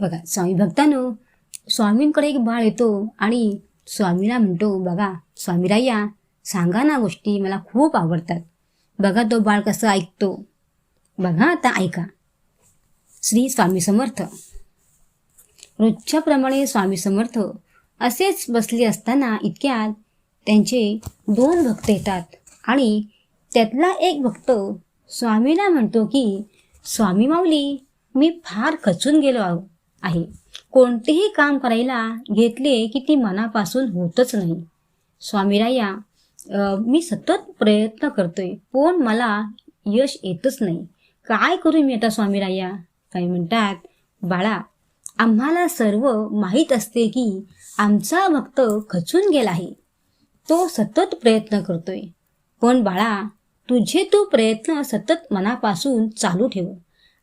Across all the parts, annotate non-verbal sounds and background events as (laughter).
बघा स्वामी भक्तांनो स्वामींकडे एक बाळ येतो आणि स्वामीला म्हणतो बघा स्वामीराया सांगा ना गोष्टी मला खूप आवडतात. बघा तो बाळ कसं ऐकतो. बघा आता ऐका. श्री स्वामी समर्थ. रोजच्याप्रमाणे स्वामी समर्थ असेच बसले असताना इतक्यात त्यांचे दोन भक्त येतात आणि त्यातला एक भक्त स्वामीला म्हणतो की स्वामी माऊली मी फार खचून गेलो आहो. आहे. कोणतेही काम करायला घेतले की ती मनापासून होतच नाही. स्वामीराया मी सतत प्रयत्न करतोय पण मला यश येतच नाही. काय करू मी आता स्वामीराया? काही म्हणतात? बाळा आम्हाला सर्व माहीत असते की आमचा भक्त खचून गेला आहे. तो सतत प्रयत्न करतोय. पण बाळा तुझे तू प्रयत्न सतत मनापासून चालू ठेव.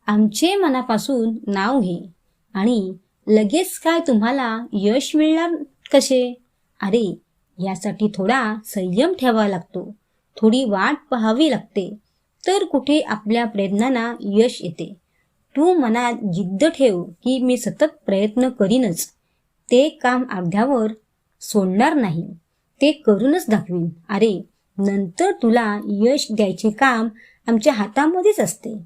आमचे मनापासून नाव घे. आणि लगेच काय तुम्हाला यश मिळणार कसे? अरे यासाठी थोडा संयम ठेवावा लागतो. थोडी वाट पाहावी लागते. तर कुठे आपल्या प्रयत्नांना यश येते? तू मनात जिद्द ठेव की मी सतत प्रयत्न करीनच. ते काम अर्ध्यावर सोडणार नाही. ते करूनच दाखवीन. अरे नंतर तुला यश द्यायचे काम आमच्या हातामध्येच असते.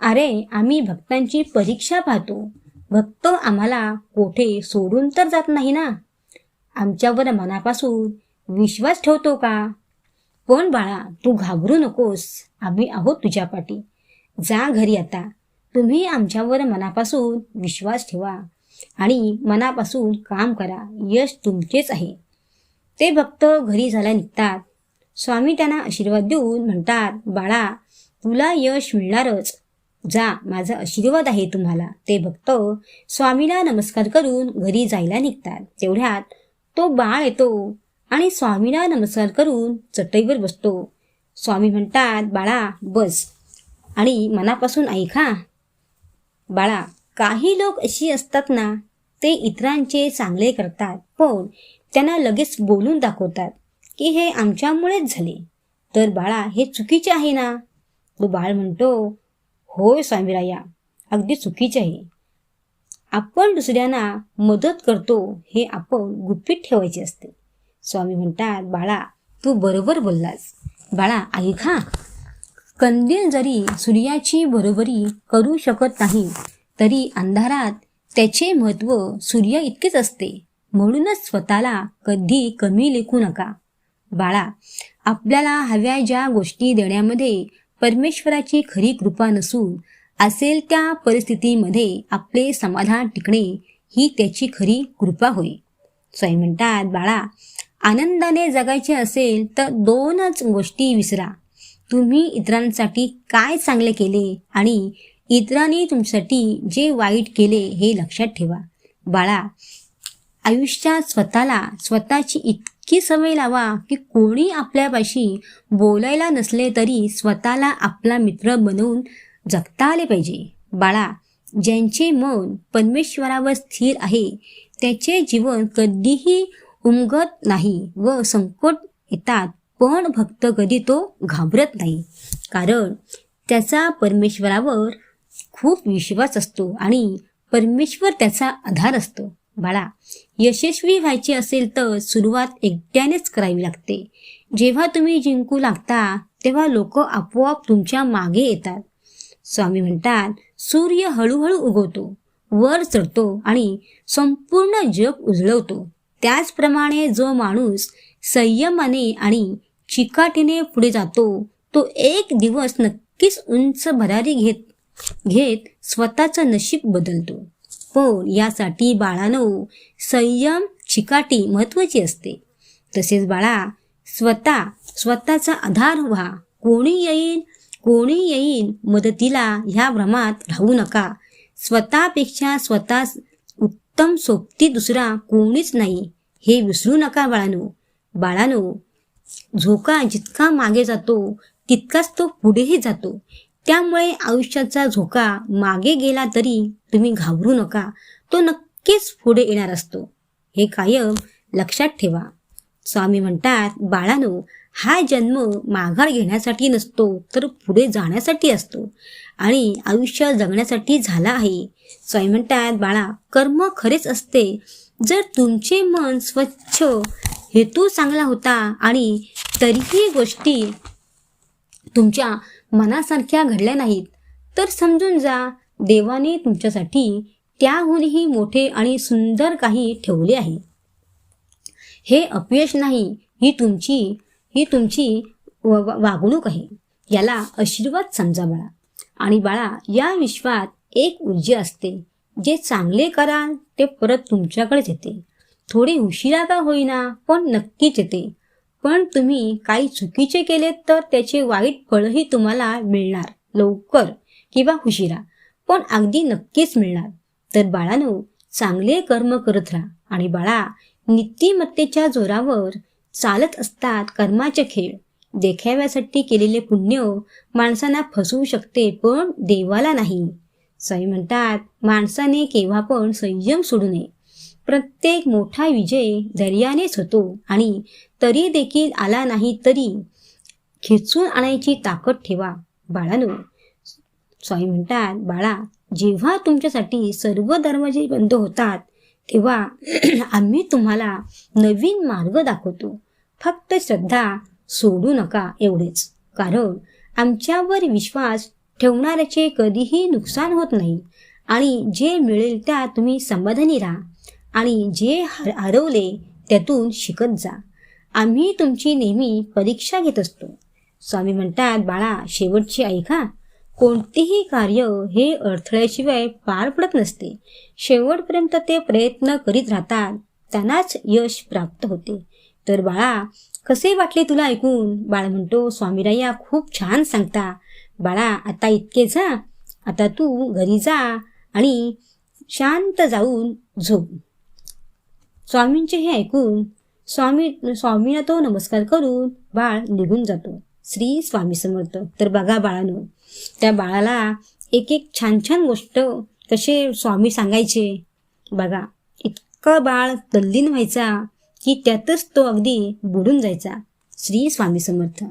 अरे आम्ही भक्तांची परीक्षा पाहतो. भक्त आम्हाला कोठे सोडून तर जात नाही ना? आमच्यावर मनापासून विश्वास ठेवतो का? पण बाळा तू घाबरू नकोस. आम्ही आहोत तुझ्या पाठी. जा घरी आता. तुम्ही आमच्यावर मनापासून विश्वास ठेवा आणि मनापासून काम करा. यश तुमचेच आहे. ते भक्त घरी झाला निघतात. स्वामी त्यांना आशीर्वाद देऊन म्हणतात बाळा तुला यश मिळणारच. जा माझा आशीर्वाद आहे तुम्हाला. ते भक्त स्वामीला नमस्कार करून घरी जायला निघतात. तेवढ्यात तो बाळ येतो आणि स्वामीला नमस्कार करून चटईवर बसतो. स्वामी म्हणतात बाळा बस. आणि मनापासून ऐका बाळा काही लोक अशी असतात ना ते इतरांचे चांगले करतात पण त्यांना लगेच बोलून दाखवतात की हे आमच्यामुळेच झाले. तर बाळा हे चुकीचे आहे ना? तो बाळ म्हणतो होय स्वामीराया अगदी चुकीचे आहे. आपण दुसऱ्यांना मदत करतो हे आपण गुपित ठेवायचे असते. स्वामी म्हणतात बाळा तू बरोबर बोललास. बाळा ऐका. कंदील जरी सूर्याची बरोबरी करू शकत नाही तरी अंधारात त्याचे महत्त्व सूर्य इतकेच असते. म्हणूनच स्वतःला कधी कमी लेखू नका. बाळा आपल्याला हव्या ज्या गोष्टी देण्यामध्ये परमेश्वराची खरी कृपा नसून असेल त्या परिस्थितीमध्ये आपले समाधान टिकणे ही त्याची खरी कृपा होय. स्वयं म्हणतात बाळा आनंदाने जगायचे असेल तर दोनच गोष्टी विसरा. तुम्ही इतरांसाठी काय चांगले केले आणि इतरांनी तुमच्यासाठी जे वाईट केले हे लक्षात ठेवा. बाळा आयुष्यात स्वतःला स्वतःची इतकी सवय लावा की कोणी आपल्यापाशी बोलायला नसले तरी स्वतःला आपला मित्र बनवून जगता आले पाहिजे. बाळा ज्यांचे मन परमेश्वरावर स्थिर आहे त्याचे जीवन कधीही उमगत नाही व संकट येतात पण भक्त कधी तो घाबरत नाही. कारण त्याचा परमेश्वरावर खूप विश्वास असतो आणि परमेश्वर त्याचा आधार असतो. बाळा यशस्वी व्हायचे असेल तर सुरुवात एकट्यानेच करावी लागते. जेव्हा तुम्ही जिंकू लागता तेव्हा लोक आपोआप तुमच्या मागे येतात. स्वामी म्हणतात सूर्य हळूहळू उगवतो वर चढतो आणि संपूर्ण जग उजळवतो. त्याचप्रमाणे जो माणूस संयमाने आणि चिकाटीने पुढे जातो तो एक दिवस नक्कीच उंच भरारी घेत घेत स्वतःचं नशीब बदलतो. पण यासाठी बाळानो संयम चिकाटी महत्वाची असते. तसेच बाळा स्वतः स्वतःचा आधार व्हा. कोणी येईल कोणी येईल मदतीला ह्या भ्रमात राहू नका. स्वतःपेक्षा स्वतः उत्तम सोबती दुसरा कोणीच नाही. हे विसरू नका बाळानो. बाळानो झोका जितका मागे जातो तितकाच तो पुढेही जातो. त्यामुळे आयुष्याचा झोका मागे गेला तरी तुम्ही घाबरू नका. तो नक्कीच पुढे येणार असतो. हे कायम लक्षात ठेवा. स्वामी म्हणतात बाळानो हा जन्म माघार घेण्यासाठी नसतो तर पुढे जाण्यासाठी असतो. आणि आयुष्य जगण्यासाठी झाला आहे. स्वामी म्हणतात बाळा कर्म खरेच असते. जर तुमचे मन स्वच्छ हेतू चांगला होता आणि तरीही गोष्टी तुमच्या मनासारख्या घडल्या नाहीत. तर समजून जा देवाने तुमच्यासाठी त्याहूनही मोठे आणि सुंदर काही ठेवले आहे. हे अपयश नाही ही तुमची ही तुमची वागणूक आहे. याला आशीर्वाद समजा बाळा. आणि बाळा या विश्वात एक ऊर्जा असते. जे चांगले कराल ते परत तुमच्याकडेच येते. थोडे उशिरा का होईना पण नक्कीच येते. पण तुम्ही काही चुकीचे केले तर त्याचे वाईट फळही तुम्हाला मिळणार. लवकर किंवा उशिरा. पण अगदी नक्कीच मिळणार. तर बाळानो चांगले कर्म करत राहा. आणि बाळा नीतिमत्तेच्या जोरावर चालत असतात कर्माचे खेळ. देखाव्यासाठी केलेले पुण्य माणसांना फसवू शकते पण देवाला नाही. सई म्हणतात माणसाने केव्हा पण संयम सोडू नये. प्रत्येक मोठा विजय धैर्यानेच होतो आणि तरी देखील आला नाही तरी खेचून आणायची ताकद ठेवा. बाळानो स्वामी म्हणतात बाळा जेव्हा तुमच्यासाठी सर्व दरवाजे बंद होतात तेव्हा (clears throat) आम्ही तुम्हाला नवीन मार्ग दाखवतो. फक्त श्रद्धा सोडू नका एवढेच. कारण आमच्यावर विश्वास ठेवणाऱ्याचे कधीही नुकसान होत नाही. आणि जे मिळेल त्या तुम्ही समाधानी राहा. आणि जे हर हरवले त्यातून शिकत जा. आम्ही तुमची नेहमी परीक्षा घेत असतो. स्वामी म्हणतात बाळा शेवटची ऐका कोणतेही कार्य हे अडथळ्याशिवाय पार पडत नसते. शेवटपर्यंत ते प्रयत्न करीत राहतात त्यांनाच यश प्राप्त होते. तर बाळा कसे वाटले तुला ऐकून? बाळ म्हणतो स्वामीराया खूप छान सांगता. बाळा आता इतके जा. आता तू घरी जा आणि शांत जाऊन झोप. स्वामींचे हे ऐकून स्वामी स्वामीला तो नमस्कार करून बाळ निघून जातो. श्री स्वामी समर्थ. तर बघा बाळानं त्या बाळाला एक एक छान छान गोष्ट कसे स्वामी सांगायचे? बघा इतकं बाळ तल्लीन व्हायचा की त्यातच तो अगदी बुडून जायचा. श्री स्वामी समर्थ.